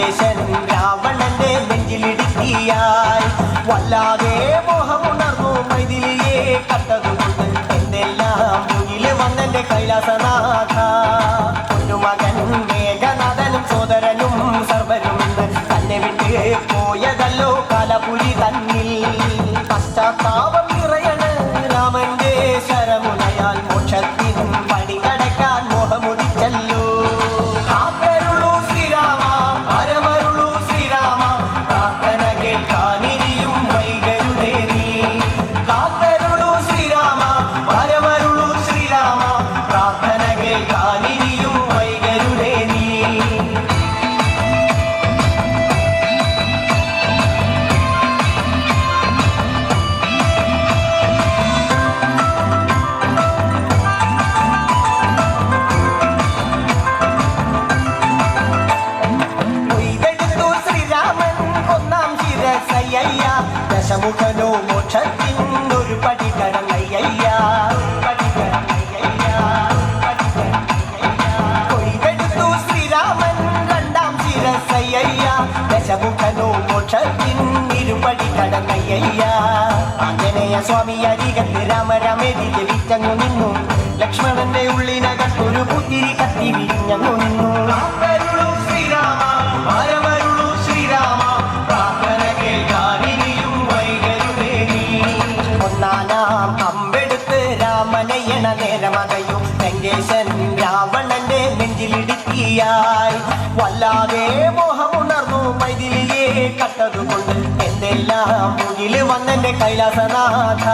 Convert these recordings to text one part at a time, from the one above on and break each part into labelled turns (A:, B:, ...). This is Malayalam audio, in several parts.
A: ലങ്കേശൻ രാവണന്റെ നെഞ്ചിലിടുക്കിയായി. വല്ലാതെ മോഹമുണർന്നു മൈതിലിയെ കട്ടതു എന്തെല്ലാം മുന്നിൽ വന്നെന്റെ കൈലാസനാഥ. പൊന്നുമകൻ മേഘനാഥനും സോദരനും സർവരും തന്നെ വിട്ട് പോയതല്ലോ കാലപുരി തന്നിൽ. പശ്ചാത്താപം സ്വാമി അരികത്ത് രാമരമേതി വിറ്റങ്ങു നിന്നു. ലക്ഷ്മണന്റെ ഉള്ളിനകത്തൊരു പുത്തിരി കത്തി വിരിഞ്ഞങ്ങു നിന്നു. മൈതിലിയെ കട്ടതുകൊണ്ട് എന്തെല്ലാം മുന്നിൽ വന്നെന്റെ കൈലാസനാഥ.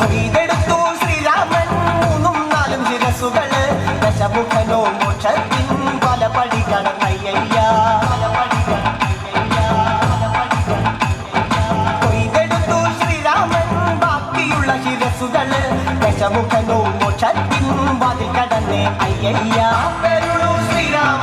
A: കൊയ്തെടുത്തു ശ്രീരാമൻ മൂന്നും നാലും ശിരസുകൾ ദശമുഖനോ മോക്ഷത്തിൻ പല പടി കടന്നയ്യ കൊയ്തെടുത്തു ശ്രീരാമൻ ബാക്കിയുള്ള ശിരസുകൾ ദശമുഖനോ മോക്ഷത്തിൻ വാതിൽ കടന്ന് ശ്രീരാമ ശ്രീരാമ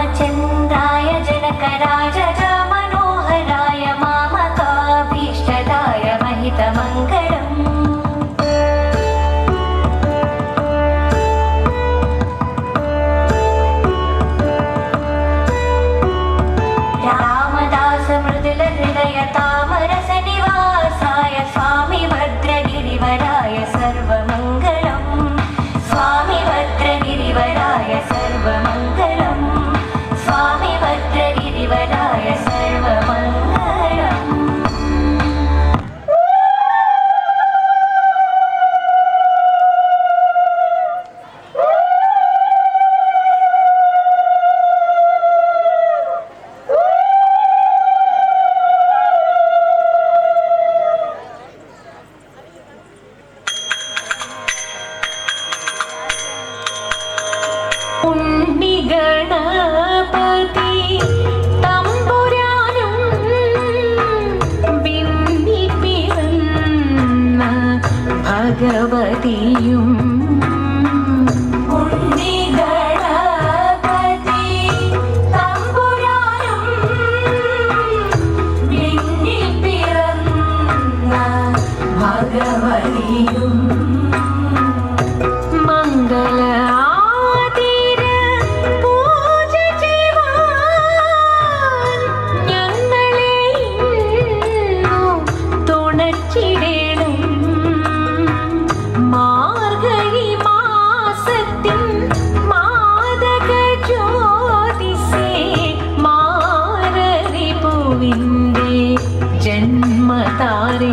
B: रामचन्द्राय जनकराज गोविन्दे जन्मतारे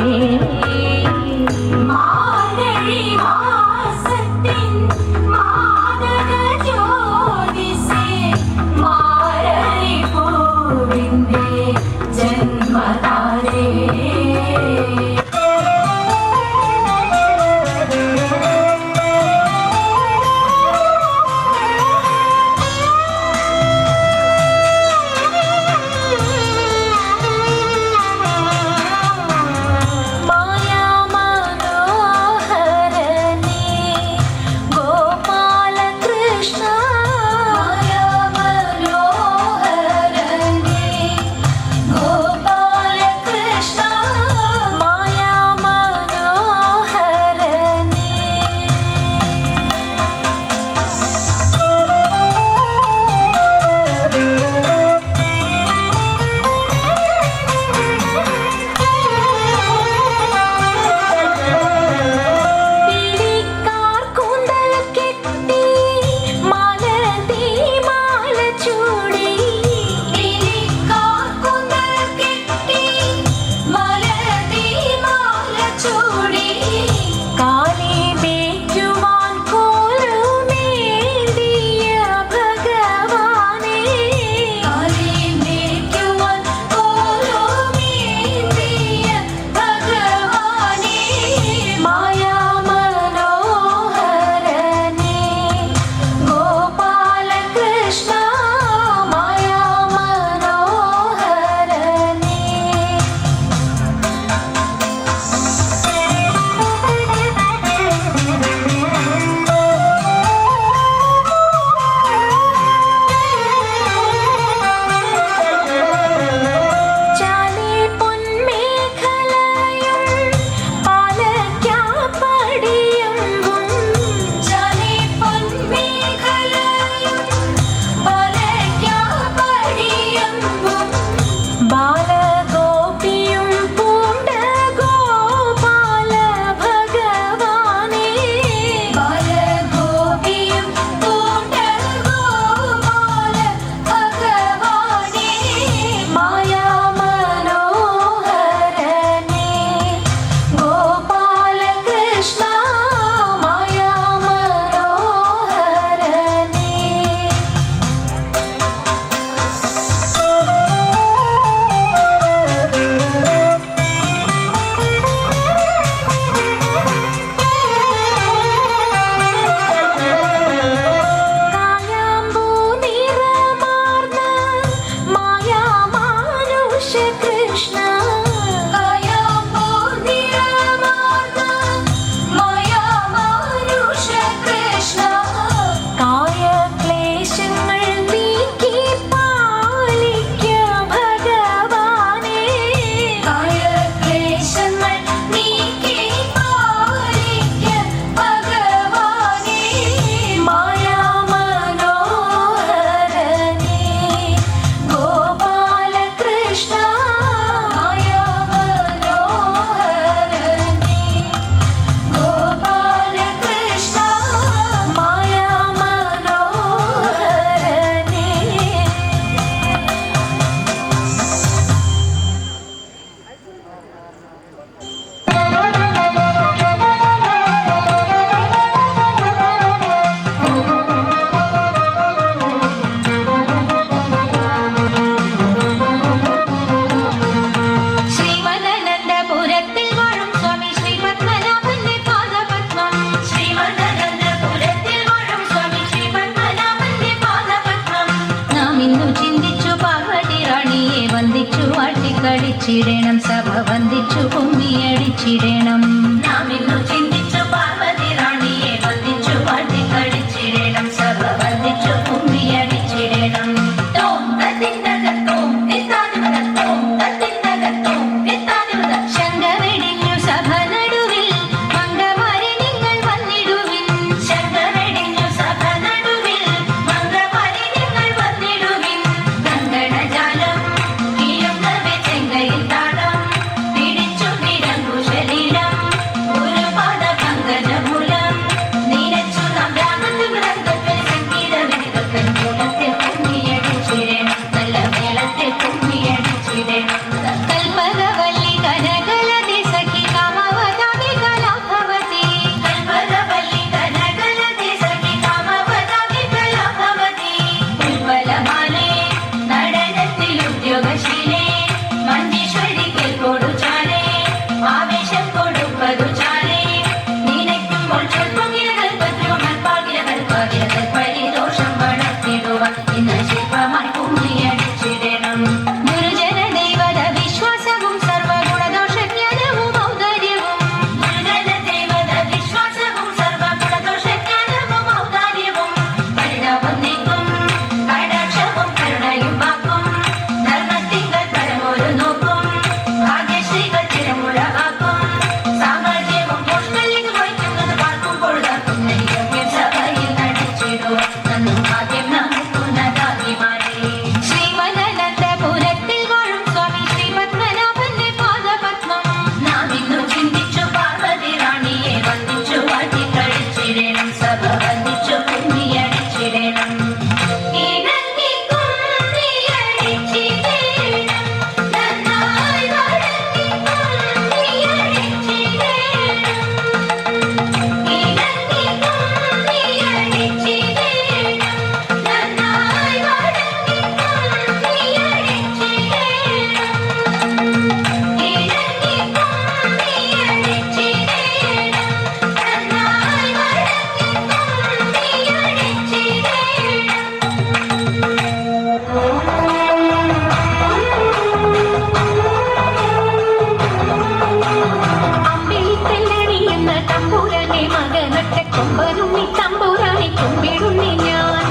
C: വച്ചിടണം തെല്ലണിയുന്ന തമ്പുരാനെ മകനൊക്കെ
B: കൊമ്പനുണ്ണി തമ്പുരാനെ കൊമ്പിടുണ്ണി ഞാൻ.